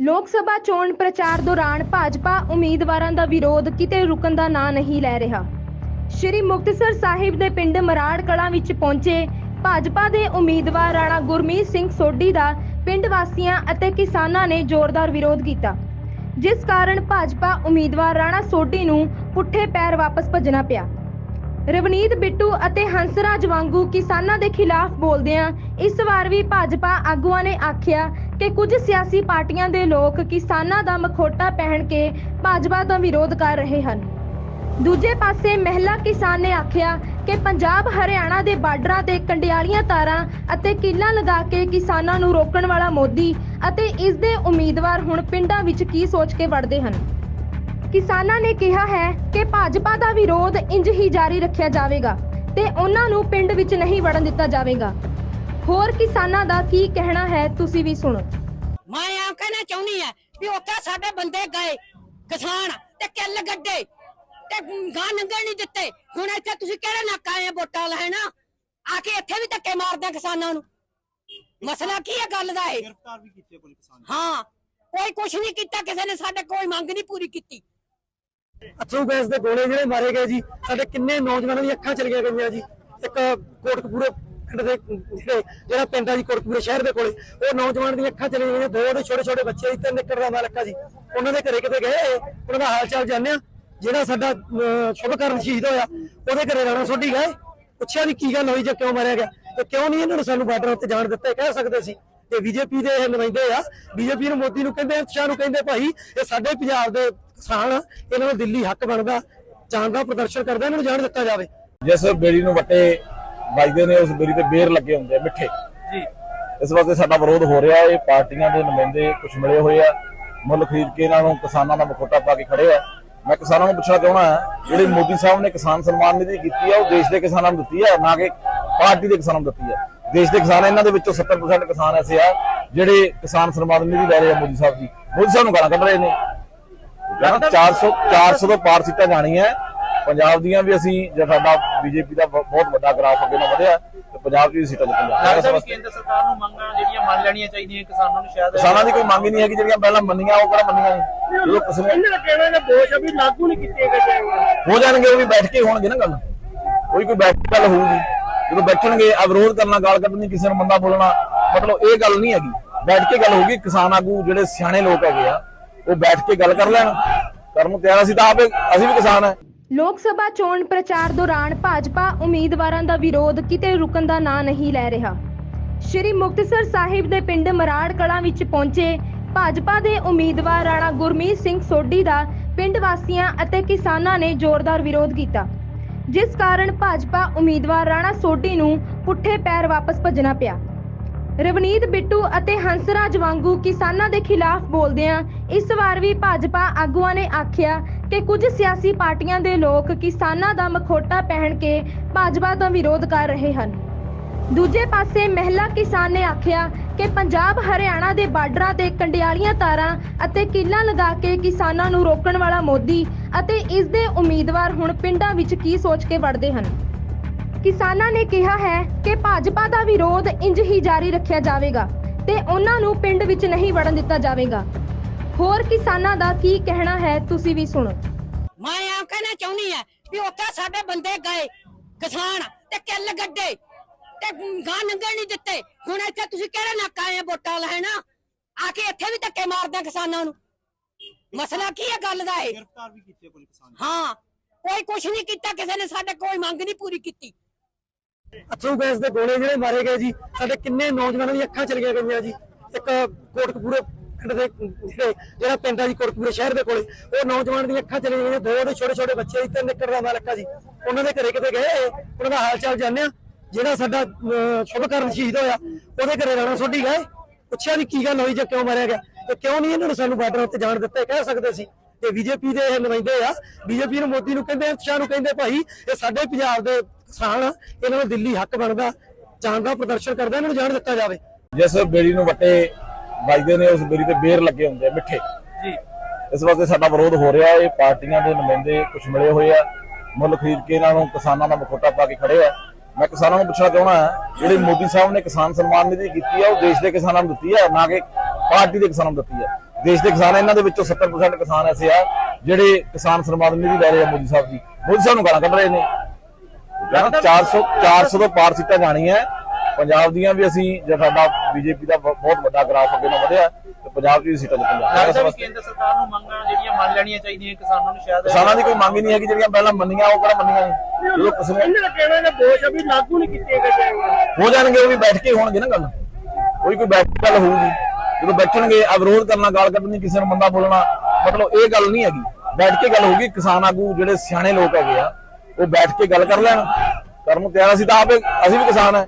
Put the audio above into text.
ਲੋਕ ਸਭਾ ਚੋਣ ਪ੍ਰਚਾਰ ਦੌਰਾਨ ਭਾਜਪਾ ਉਮੀਦਵਾਰਾਂ ਦਾ ਵਿਰੋਧ ਕਿਤੇ ਰੁਕਣ ਦਾ ਨਾਂ ਨਹੀਂ ਲੈ ਰਿਹਾ। ਸ਼੍ਰੀ ਮੁਕਤਸਰ ਸਾਹਿਬ ਦੇ ਪਿੰਡ ਮਰਾੜ ਕਲਾਂ ਵਿੱਚ ਪਹੁੰਚੇ ਭਾਜਪਾ ਦੇ ਉਮੀਦਵਾਰ ਰਾਣਾ ਗੁਰਮੀਤ ਸਿੰਘ ਸੋਢੀ ਦਾ ਪਿੰਡ ਵਾਸੀਆਂ ਅਤੇ ਕਿਸਾਨਾਂ ਨੇ ਜ਼ੋਰਦਾਰ ਵਿਰੋਧ ਕੀਤਾ, ਜਿਸ ਕਾਰਨ ਭਾਜਪਾ ਉਮੀਦਵਾਰ ਰਾਣਾ ਸੋਢੀ ਨੂੰ ਪੁੱਠੇ ਪੈਰ ਵਾਪਸ ਭੱਜਣਾ ਪਿਆ। ਰਵਨੀਤ ਬਿੱਟੂ ਅਤੇ ਹੰਸਰਾਜ ਵਾਂਗੂ ਕਿਸਾਨਾਂ ਦੇ ਖਿਲਾਫ ਬੋਲਦਿਆਂ ਇਸ ਵਾਰ ਵੀ ਭਾਜਪਾ ਆਗੂਆਂ ਨੇ ਆਖਿਆ ਕਿ ਕੁਝ ਸਿਆਸੀ ਪਾਰਟੀਆਂ ਦੇ ਲੋਕ ਕਿਸਾਨਾਂ ਦਾ ਮਖੌਟਾ ਪਹਿਨ ਕੇ ਭਾਜਪਾ ਦਾ ਵਿਰੋਧ ਕਰ ਰਹੇ ਹਨ। ਦੂਜੇ ਪਾਸੇ ਮਹਿਲਾ ਕਿਸਾਨ ਨੇ ਆਖਿਆ ਕਿ ਪੰਜਾਬ ਹਰਿਆਣਾ ਦੇ ਬਾਰਡਰਾਂ ਤੇ ਕੰਡਿਆਲੀਆਂ ਤਾਰਾਂ ਅਤੇ ਕਿੱਲਾਂ ਲਗਾ ਕੇ ਕਿਸਾਨਾਂ ਨੂੰ ਰੋਕਣ ਵਾਲਾ ਮੋਦੀ ਅਤੇ ਇਸ ਦੇ ਉਮੀਦਵਾਰ ਹੁਣ ਪਿੰਡਾਂ ਵਿੱਚ ਕੀ ਸੋਚ ਕੇ ਵੜਦੇ ਹਨ। ਕਿਸਾਨਾਂ ਨੇ ਕਿਹਾ ਹੈ ਕਿ ਭਾਜਪਾ ਦਾ ਵਿਰੋਧ ਇੰਜ ਹੀ ਜਾਰੀ ਰੱਖਿਆ ਜਾਵੇਗਾ ਤੇ ਉਹਨਾਂ ਨੂੰ ਪਿੰਡ ਵਿੱਚ ਨਹੀਂ ਵੜਨ ਦਿੱਤਾ ਜਾਵੇਗਾ। ਹੋਰ ਕਿਸਾਨਾਂ ਦਾ ਕੀ ਕਹਿਣਾ ਹੈ ਤੁਸੀਂ ਵੀ ਸੁਣੋ। ਮੈਂ ਆ ਕਹਿਣਾ ਚਾਹੁੰਦੀ ਆ ਵੀ ਉੱਥੇ ਸਾਡੇ ਬੰਦੇ ਗਏ ਕਿਸਾਨ ਤੇ ਕਿੱਲ ਗੱਡੇ ਤੇ ਗਾਂ ਨੰਗਣ ਨਹੀਂ ਦਿੱਤੇ। ਹੁਣ ਇੱਥੇ ਤੁਸੀਂ ਕਿਹੜੇ ਨਾਕਾ ਆਏ ਵੋਟਾਂ ਲੈਣ? ਆ ਕੇ ਇੱਥੇ ਵੀ ਧੱਕੇ ਮਾਰਦੇ ਆ ਕਿਸਾਨਾਂ ਨੂੰ। ਮਸਲਾ ਕੀ ਹੈ ਗੱਲ ਦਾ ਇਹ? ਗ੍ਰਿਫਤਾਰ ਵੀ ਕੀਤੇ ਕੋਈ ਕਿਸਾਨ? ਹਾਂ ਕੋਈ ਕੁਛ ਨਹੀਂ ਕੀਤਾ ਕਿਸੇ ਨੇ ਸਾਡੇ ਕੋਈ ਮੰਗ ਨਹੀਂ ਪੂਰੀ ਕੀਤੀ। ਅਥਰੂ ਗੈਸ ਦੇ ਗੋਲੇ ਜਿਹੜੇ ਮਾਰੇ ਗਏ ਜੀ ਸਾਡੇ ਕਿੰਨੇ ਨੌਜਵਾਨਾਂ ਦੀਆਂ ਅੱਖਾਂ ਚਲੀਆਂ ਗਈਆਂ ਜੀ। ਇੱਕ ਕੋਟਕਪੂਰੇ ਪਿੰਡ ਦੇ ਜਿਹੜੇ ਜਿਹੜਾ ਪਿੰਡ ਆ ਜੀ ਕੋਟਕਪੂਰੇ ਸ਼ਹਿਰ ਦੇ ਕੋਲੇ ਉਹ ਨੌਜਵਾਨ ਦੀਆਂ ਅੱਖਾਂ ਚਲੀਆਂ ਗਈਆਂ ਦੋ ਦੇ ਛੋਟੇ ਛੋਟੇ ਬੱਚੇ ਸੀ ਤਿੰਨ ਦਾ ਮਾਲਕ ਜੀ। ਉਹਨਾਂ ਦੇ ਘਰੇ ਕਿਤੇ ਗਏ ਉਹਨਾਂ ਦਾ ਹਾਲ ਚਾਲ ਜਾਣਿਆ ਜਿਹੜਾ ਸਾਡਾ ਸ਼ੁਭਕਰਨ ਸ਼ਹੀਦ ਹੋਇਆ ਉਹਦੇ ਘਰੇ ਰਾਣਾ ਸੋਢੀ ਗਏ। ਪੁੱਛਿਆ ਵੀ ਕੀ ਗੱਲ ਹੋਈ ਜਾਂ ਕਿਉਂ ਮਾਰਿਆ ਗਿਆ? ਤੇ ਕਿਉਂ ਨਹੀਂ ਇਹਨਾਂ ਨੂੰ ਸਾਨੂੰ ਬਾਰਡਰ ਉੱਤੇ ਜਾਣ ਦਿੱਤਾ ਕਹਿ ਸਕਦੇ ਸੀ। ਤੇ ਬੀਜੇਪੀ ਦੇ ਇਹ ਨੁਮਾਇੰਦੇ ਆ ਬੀਜੇਪੀ ਨੂੰ ਮੋਦੀ ਨੂੰ ਕਹਿੰਦੇ ਸ਼ਾਹ ਨੂੰ ਕਹਿੰਦੇ ਭਾਈ ਇਹ ਸਾਡੇ ਪੰਜਾਬ ਦੇ ਕਿਸਾਨ ਆ, ਇਹਨਾਂ ਨੂੰ ਦਿੱਲੀ ਹੱਕ ਬਣਦਾ ਜਾਣ ਦਾ ਪ੍ਰਦਰਸ਼ਨ ਕਰਦਾ ਇਹਨਾਂ ਨੂੰ ਜਾਣ ਦਿੱਤਾ ਜਾਵੇ। ਜਿਸ ਬੇਰੀ ਨੂੰ ਵੱਟੇ ਵੱਜਦੇ ਨੇ ਉਸ ਬੇਰੀ ਤੇ ਬੇਰ ਲੱਗੇ ਹੁੰਦੇ ਆ ਮਿੱਠੇ। ਜੀ। ਇਸ ਵਾਸਤੇ ਸਾਡਾ ਵਿਰੋਧ ਹੋ ਰਿਹਾ ਇਹ ਪਾਰਟੀਆਂ ਦੇ ਨੁਮਾਇੰਦੇ ਕੁਝ ਮਿਲੇ ਹੋਏ ਆ। ਮੁੱਲ ਖਰੀਦ ਕੇ ਇਹਨਾਂ ਨੂੰ ਕਿਸਾਨਾਂ ਦਾ ਮਖੌਟਾ ਪਾ ਕੇ ਖੜੇ ਆ। ਮੈਂ ਕਿਸਾਨਾਂ ਨੂੰ ਪੁੱਛਣਾ ਚਾਹਣਾ ਹੈ ਜਿਹੜੀ ਮੋਦੀ ਸਾਹਿਬ ਨੇ ਕਿਸਾਨ ਸਨਮਾਨ ਨਿਧੀ ਕੀਤੀ ਆ ਉਹ ਦੇਸ਼ ਦੇ ਕਿਸਾਨਾਂ ਨੂੰ ਦਿੱਤੀ ਆ ਨਾ ਕਿ ਪਾਰਟੀ ਦੇ ਕਿਸਾਨਾਂ ਨੂੰ ਦਿੱਤੀ ਆ? ਦੇਸ਼ ਦੇ ਕਿਸਾਨ ਇਹਨਾਂ ਦੇ ਵਿੱਚੋਂ 70% ਕਿਸਾਨ ਐਸੇ ਆ ਜਿਹੜੇ ਕਿਸਾਨ ਸਨਮਾਨ ਨਿਧੀ ਲੈ ਰਹੇ ਆ ਮੋਦੀ ਸਾਹਿਬ ਦੀ ਮੋਦੀ ਸਾਹਿਬ ਨੂੰ ਗਾਲਾਂ ਕੱਢ ਰਹੇ ਨੇ। ਯਾਰ 400 400 ਤੋਂ ਪਾਰ ਸੀਟਾਂ ਜਾਣੀਆਂ। ਪੰਜਾਬ ਦੀਆਂ ਵੀ ਅਸੀਂ ਜੇ ਸਾਡਾ ਬੀਜੇਪੀ ਦਾ ਬਹੁਤ ਵੱਡਾ ਗ੍ਰਾਫ ਅੱਗੇ ਨਾਲ ਵਧਿਆ ਤੇ ਪੰਜਾਬ ਦੀ ਵੀ ਸੀਟਾਂ ਲੱਗਦਾ ਵੀ ਕੇਂਦਰ ਸਰਕਾਰ ਨੂੰ ਮੰਗਾਂ ਜਿਹੜੀਆਂ ਮੰਨ ਲੈਣੀਆਂ ਚਾਹੀਦੀਆਂ ਕਿਸਾਨਾਂ ਨੂੰ ਸ਼ਾਇਦ ਕਿਸਾਨਾਂ ਦੀ ਕੋਈ ਮੰਗ ਹੀ ਨਹੀਂ ਹੈਗੀ ਜਿਹੜੀਆਂ ਪਹਿਲਾਂ ਮੰਨੀਆਂ ਉਹ ਕਿਹੜਾ ਮੰਨੀਆਂ ਨਹੀਂ ਜਦੋਂ ਕਿਸੇ ਨੇ ਇਹਨਾਂ ਦਾ ਕਹਿਣਾ ਨੇ ਬੋਝ ਵੀ ਲਾਗੂ ਨਹੀਂ ਕੀਤੇ ਗਏ ਹੋ ਜਾਣਗੇ ਉਹ ਵੀ ਬੈਠ ਕੇ ਹੋਣਗੇ ਨਾ ਗੱਲ। ਕੋਈ ਕੋਈ ਬੈਠ ਕੇ ਗੱਲ ਹੋਊਗੀ। ਜਦੋਂ ਬੈਠਣਗੇ ਆ ਵਿਰੋਧ ਕਰਨਾ ਗਾਲ ਕੱਢਣੀ ਕਿਸੇ ਨੂੰ ਮੰਦਾ ਬੋਲਣਾ ਮਤਲਬ ਇਹ ਗੱਲ ਨਹੀਂ ਹੈਗੀ। ਬੈਠ ਕੇ ਗੱਲ ਹੋਊਗੀ ਕਿਸਾਨ ਆਗੂ ਜਿਹੜੇ ਸਿਆਣੇ ਲੋਕ ਹੈਗੇ ਆ ਉਹ ਬੈਠ ਕੇ ਗੱਲ ਕਰ ਲੈਣ। ਕਰਨ ਨੂੰ ਤਿਆਰ ਅਸੀਂ ਤਾਂ ਆਪੇ ਅਸੀਂ ਵੀ ਕਿਸਾਨ ਆ। ਲੋਕ ਸਭਾ ਚੋਣ ਪ੍ਰਚਾਰ ਦੌਰਾਨ ਭਾਜਪਾ ਉਮੀਦਵਾਰਾਂ ਦਾ ਵਿਰੋਧ ਕਿਤੇ ਰੁਕਣ ਦਾ ਨਾਂ ਨਹੀਂ ਲੈ ਰਿਹਾ। ਸ਼੍ਰੀ ਮੁਕਤਸਰ ਸਾਹਿਬ ਦੇ ਪਿੰਡ ਮਰਾੜ ਕਲਾਂ ਵਿੱਚ ਪਹੁੰਚੇ ਭਾਜਪਾ ਦੇ ਉਮੀਦਵਾਰ ਰਾਣਾ ਗੁਰਮੀਤ ਸਿੰਘ ਸੋਢੀ ਦਾ ਪਿੰਡ ਵਾਸੀਆਂ ਅਤੇ ਕਿਸਾਨਾਂ ਨੇ ਜ਼ੋਰਦਾਰ ਵਿਰੋਧ ਕੀਤਾ। ਜਿਸ ਕਾਰਨ ਭਾਜਪਾ ਉਮੀਦਵਾਰ ਰਾਣਾ ਸੋਢੀ ਨੂੰ ਪੁੱਠੇ ਪੈਰ ਵਾਪਸ ਭੱਜਣਾ ਪਿਆ। ਰਵਨੀਤ ਬਿੱਟੂ ਅਤੇ ਹੰਸਰਾਜ ਵਾਂਗੂ ਕਿਸਾਨਾਂ ਦੇ ਖਿਲਾਫ ਬੋਲਦਿਆਂ ਇਸ ਵਾਰ ਵੀ ਭਾਜਪਾ ਆਗੂਆਂ ਨੇ ਆਖਿਆ ਕਿ ਕੁਝ ਸਿਆਸੀ ਪਾਰਟੀਆਂ ਦੇ ਲੋਕ ਕਿਸਾਨਾਂ ਦਾ ਮਖੌਟਾ ਪਹਿਨ ਕੇ ਭਾਜਪਾ ਦਾ ਵਿਰੋਧ ਕਰ ਰਹੇ ਹਨ। ਦੂਜੇ ਪਾਸੇ ਮਹਿਲਾ ਕਿਸਾਨ ਨੇ ਆਖਿਆ ਕਿ ਪੰਜਾਬ ਹਰਿਆਣਾ ਦੇ ਬਾਰਡਰਾਂ ਤੇ ਕੰਡਿਆਲੀਆਂ ਤਾਰਾਂ ਅਤੇ ਕਿੱਲਾਂ ਲਗਾ ਕੇ ਕਿਸਾਨਾਂ ਨੂੰ ਰੋਕਣ ਵਾਲਾ ਮੋਦੀ ਅਤੇ ਇਸ ਦੇ ਉਮੀਦਵਾਰ ਹੁਣ ਪਿੰਡਾਂ ਵਿੱਚ ਕੀ ਸੋਚ ਕੇ ਵੜਦੇ ਹਨ। ਕਿਸਾਨਾਂ ਨੇ ਕਿਹਾ ਹੈ ਕਿ ਭਾਜਪਾ ਦਾ ਵਿਰੋਧ ਇੰਜ ਹੀ ਜਾਰੀ ਰੱਖਿਆ ਜਾਵੇਗਾ ਤੇ ਉਹਨਾਂ ਨੂੰ ਪਿੰਡ ਵਿੱਚ ਨਹੀਂ ਵੜਨ ਦਿੱਤਾ ਜਾਵੇਗਾ। ਹੋਰ ਕਿਸਾਨਾਂ ਦਾ ਕੀ ਕਹਿਣਾ ਹੈ ਤੁਸੀਂ ਵੀ ਸੁਣੋ। ਮੈਂ ਆ ਕਹਿਣਾ ਚਾਹੁੰਦੀ ਆ ਵੀ ਉੱਥੇ ਸਾਡੇ ਬੰਦੇ ਗਏ ਕਿਸਾਨ ਤੇ ਕਿੱਲ ਗੱਡੇ ਤੇ ਗਾਂ ਨੰਗਣ ਨਹੀਂ ਦਿੱਤੇ। ਹੁਣ ਇੱਥੇ ਤੁਸੀਂ ਕਿਹੜੇ ਨਾਕਾ ਆਏ ਆ ਵੋਟਾਂ ਲੈਣ? ਆ ਕੇ ਇੱਥੇ ਵੀ ਧੱਕੇ ਮਾਰਦੇ ਆ ਕਿਸਾਨਾਂ ਨੂੰ। ਮਸਲਾ ਕੀ ਹੈ ਗੱਲ ਦਾ ਇਹ? ਗ੍ਰਿਫਤਾਰ ਵੀ ਕੀਤੇ ਕੋਈ ਕਿਸਾਨ। ਹਾਂ ਕੋਈ ਕੁਛ ਨਹੀਂ ਕੀਤਾ ਕਿਸੇ ਨੇ ਸਾਡੇ ਕੋਈ ਮੰਗ ਨਹੀਂ ਪੂਰੀ ਕੀਤੀ। ਅਥਰੂ ਗੈਸ ਦੇ ਗੋਲੇ ਜਿਹੜੇ ਮਾਰੇ ਗਏ ਜੀ ਸਾਡੇ ਕਿੰਨੇ ਨੌਜਵਾਨਾਂ ਦੀਆਂ ਅੱਖਾਂ ਚਲੀਆਂ ਗਈਆਂ ਜੀ। ਇੱਕ ਕੋਟਕਪੂਰੇ ਪਿੰਡ ਦੇ ਜਿਹੜੇ ਜਿਹੜਾ ਪਿੰਡ ਆ ਜੀ ਕੋਟਕਪੂਰੇ ਸ਼ਹਿਰ ਦੇ ਕੋਲੇ ਉਹ ਨੌਜਵਾਨ ਦੀਆਂ ਅੱਖਾਂ ਚਲੀਆਂ ਗਈਆਂ ਦੋ ਦੇ ਛੋਟੇ ਛੋਟੇ ਬੱਚੇ ਸੀ ਤਿੰਨ ਦਾ ਮਾਲਕ ਜੀ। ਉਹਨਾਂ ਦੇ ਘਰੇ ਕਿਤੇ ਗਏ ਉਹਨਾਂ ਦਾ ਹਾਲ ਚਾਲ ਜਾਣਿਆ। ਜਿਹੜਾ ਸਾਡਾ ਸ਼ੁਭਕਰਨ ਸ਼ਹੀਦ ਹੋਇਆ ਉਹਦੇ ਘਰੇ ਰਾਣਾ ਸੋਢੀ ਗਏ। ਪੁੱਛਿਆ ਵੀ ਕੀ ਗੱਲ ਹੋਈ ਜਾਂ ਕਿਉਂ ਮਾਰਿਆ ਗਿਆ? ਤੇ ਕਿਉਂ ਨਹੀਂ ਇਹਨਾਂ ਨੂੰ ਸਾਨੂੰ ਬਾਰਡਰ ਉੱਤੇ ਜਾਣ ਦਿੱਤਾ? ਕਹਿ ਸਕਦੇ ਸੀ। ਤੇ ਬੀਜੇਪੀ ਦੇ ਇਹ ਨੁਮਾਇੰਦੇ ਆ ਬੀਜੇਪੀ ਨੂੰ ਮੋਦੀ ਨੂੰ ਕਹਿੰਦੇ ਸ਼ਾਹ ਨੂੰ ਕਹਿੰਦੇ ਭਾਈ ਇਹ ਸਾਡੇ ਪੰਜਾਬ ਦੇ ਕਿਸਾਨ ਆ, ਇਹਨਾਂ ਨੂੰ ਦਿੱਲੀ ਹੱਕ ਬਣਦਾ ਜਾਣ ਦਾ ਪ੍ਰਦਰਸ਼ਨ ਕਰਦਾ ਇਹਨਾਂ ਨੂੰ ਜਾਣ ਦਿੱਤਾ ਜਾਵੇ। ਜਿਸ ਬੇਰੀ ਨੂੰ ਵੱਟੇ ਵੱਜਦੇ ਨੇ ਉਸ ਬੇਰੀ ਤੇ ਬੇਰ ਲੱਗੇ ਹੁੰਦੇ ਆ ਮਿੱਠੇ। ਜੀ। ਇਸ ਵਾਸਤੇ ਸਾਡਾ ਵਿਰੋਧ ਹੋ ਰਿਹਾ ਇਹ ਪਾਰਟੀਆਂ ਦੇ ਨੁਮਾਇੰਦੇ ਕੁਝ ਮਿਲੇ ਹੋਏ ਆ ਮੁੱਲ ਖਰੀਦ ਕੇ ਇਹਨਾਂ ਨੂੰ ਕਿਸਾਨਾਂ ਦਾ ਮਖੌਟਾ ਪਾ ਕੇ ਖੜੇ ਆ। ਮੈਂ ਕਿਸਾਨਾਂ ਨੂੰ ਪੁੱਛਣਾ ਚਾਹਣਾ ਹੈ ਜਿਹੜੀ ਮੋਦੀ ਸਾਹਿਬ ਨੇ ਕਿਸਾਨ ਸਨਮਾਨ ਨਿਧੀ ਕੀਤੀ ਆ ਉਹ ਦੇਸ਼ ਦੇ ਕਿਸਾਨਾਂ ਨੂੰ ਦਿੱਤੀ ਆ ਨਾ ਕਿ ਪਾਰਟੀ ਦੇ ਕਿਸਾਨਾਂ ਨੂੰ ਦਿੱਤੀ ਹੈ ਦੇਸ਼ ਦੇ ਕਿਸਾਨ ਇਹਨਾਂ ਦੇ ਵਿੱਚੋਂ 70% ਕਿਸਾਨ ਐਸੇ ਆ ਜਿਹੜੇ ਕਿਸਾਨ ਸਨਮਾਨ ਨਿਧੀ ਲੈ ਰਹੇ ਆ ਮੋਦੀ ਸਾਹਿਬ ਜੀ। ਮੋਦੀ ਸਾਹਿਬ ਨੂੰ ਗਾਲਾਂ ਕੱਢ ਰਹੇ ਨੇ। ਕਹਿੰਦਾ 400 400 ਤੋਂ ਪਾਰ ਸੀਟਾਂ ਜਾਣੀਆਂ। ਪੰਜਾਬ ਦੀਆਂ ਵੀ ਅਸੀਂ ਜੇ ਸਾਡਾ ਬੀਜੇਪੀ ਦਾ ਬਹੁਤ ਵੱਡਾ ਗ੍ਰਾਫ ਅੱਗੇ ਨੂੰ ਵਧਿਆ ਤੇ ਪੰਜਾਬ ਦੀ ਵੀ ਸੀਟਾਂ ਵਾਸਤੇ ਕੇਂਦਰ ਸਰਕਾਰ ਨੂੰ ਮੰਗਾਂ ਜਿਹੜੀਆਂ ਮੰਨ ਲੈਣੀਆਂ ਚਾਹੀਦੀਆਂ ਕਿਸਾਨਾਂ ਨੂੰ ਸ਼ਾਇਦ ਕਿਸਾਨਾਂ ਦੀ ਕੋਈ ਮੰਗ ਹੀ ਨਹੀਂ ਹੈਗੀ ਜਿਹੜੀਆਂ ਪਹਿਲਾਂ ਮੰਨੀਆਂ ਉਹ ਕਿਹੜਾ ਮੰਨੀਆਂ ਨਹੀਂ ਜਦੋਂ ਕਿਸੇ ਨੇ ਇਹਨਾਂ ਦਾ ਕਹਿਣਾ ਹੈ ਆ ਵੀ ਲਾਗੂ ਨਹੀਂ ਕੀਤੇ ਗਏ ਹੋ ਜਾਣਗੇ ਉਹ ਵੀ ਬੈਠ ਕੇ ਹੋਣਗੇ ਨਾ ਗੱਲ। ਕੋਈ ਕੋਈ ਬੈਠ ਕੇ ਗੱਲ ਹੋਊਗੀ। ਜਦੋਂ ਬੈਠਣਗੇ ਆ ਵਿਰੋਧ ਕਰਨਾ ਗਾਲ ਕੱਢਣੀ ਕਿਸੇ ਨੂੰ ਬੰਦਾ ਬੋਲਣਾ ਮਤਲਬ ਇਹ ਗੱਲ ਨਹੀਂ ਹੈਗੀ। ਬੈਠ ਕੇ ਗੱਲ ਹੋਊਗੀ ਕਿਸਾਨ ਆਗੂ ਜਿਹੜੇ ਸਿਆਣੇ ਲੋਕ ਹੈਗੇ ਆ ਉਹ ਬੈਠ ਕੇ ਗੱਲ ਕਰ ਲੈਣ। ਕਰਨ ਨੂੰ ਤਿਆਰ ਅਸੀਂ ਤਾਂ ਆਪੇ ਅਸੀਂ ਵੀ ਕਿਸਾਨ ਆ।